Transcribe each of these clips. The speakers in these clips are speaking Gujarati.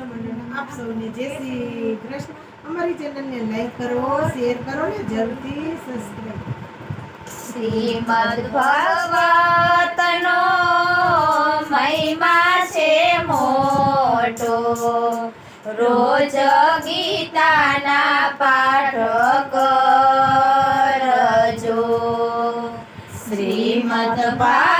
આપ સૌને જય શ્રી કૃષ્ણ. અમારી ચેનલને લાઈક કરો, શેર કરો ને જરૂરથી સબસ્ક્રાઈબ ભગવતનો મહિમા છે મોટો. રોજ ગીતાના પાઠ કરજો. શ્રીમદ ભાગવતનો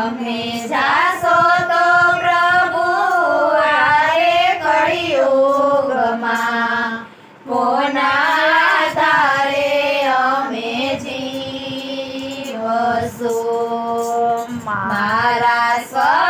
તમે જાશો તો પ્રભુ આરે કળિયુગમાં. કોના આધારે અમે જીવશું? મારા સ્વરૂપને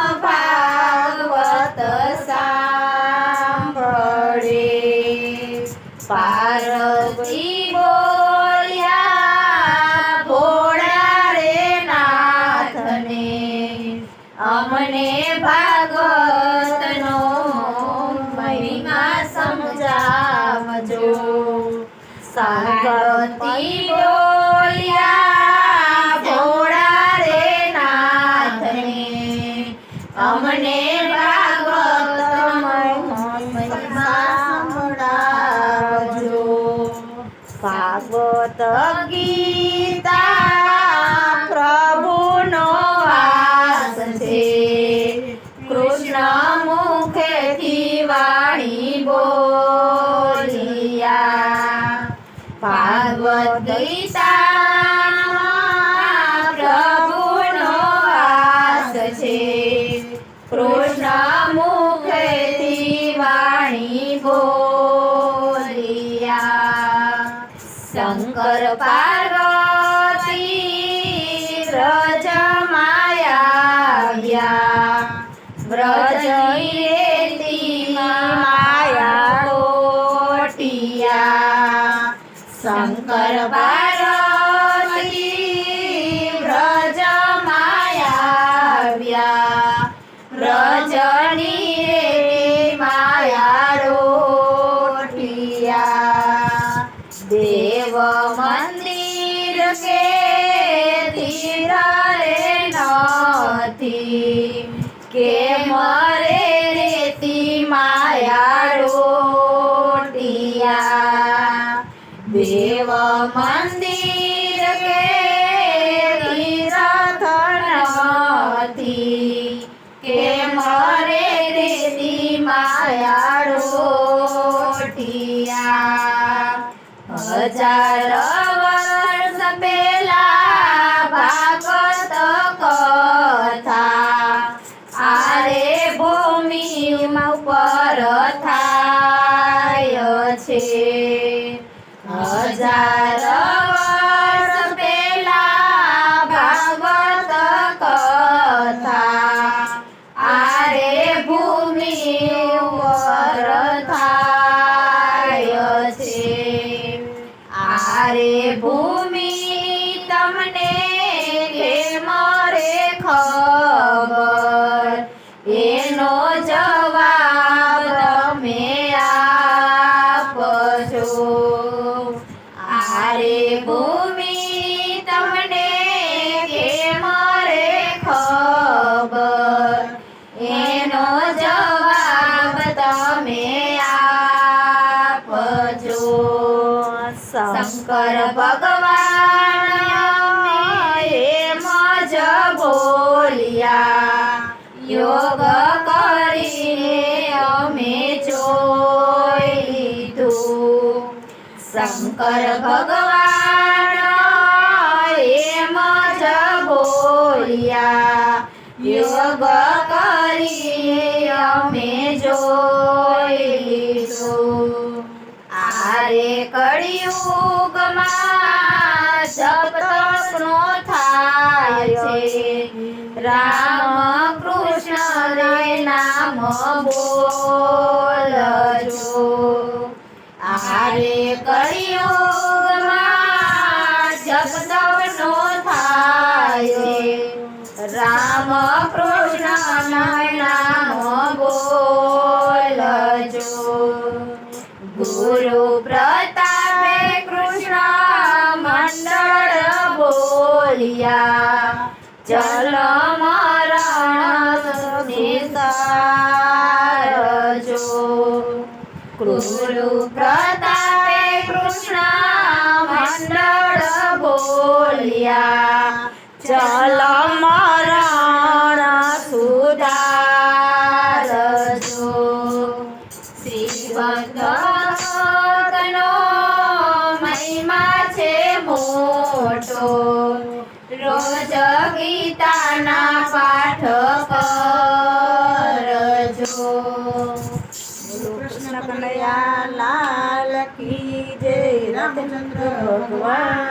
અમને ભાગવતનો મહિમા સમજાવજો. પાર્વતી પાર્વતી વ્રજમાયા વ્રજની રેતી માયા કોટિયા શંકર પાર્વતી વ્રજની રેતી માયા રોટિયા દેવ મંદિર કે ધીરારે નથી. કે મરે રેતી માયા રોટિયા. દેવ મંદિર કે તીરથ કે મરે રેતી માયા રોટિયા. હજાર বেলা ভাগত কথা। আরে ভূমি উপর থায় হজার શંકર ભગવાન મજ બોલ્યા. યોગ કરીને અમે જોઈ લીધું. શંકર ભગવાન એમ જ બોલ્યા. યોગ કરીને અમે જોઈ કળિયુગમાં જપ તપનો થાય છે. રામ કૃષ્ણ રે નામ બોલજો. આરે કળિયુગમાં જપ તપનો થાય છે. રામ કૃષ્ણ નામ બોલજો. ગુરુ ગુરુ પ્રતાપે કૃષ્ણ મંડળ બોલ્યા, ચલ મરણ સુધારજો. શ્રીવંતનો મહિમા છે મોટો, રોજ ગીતાના પાઠ Wow.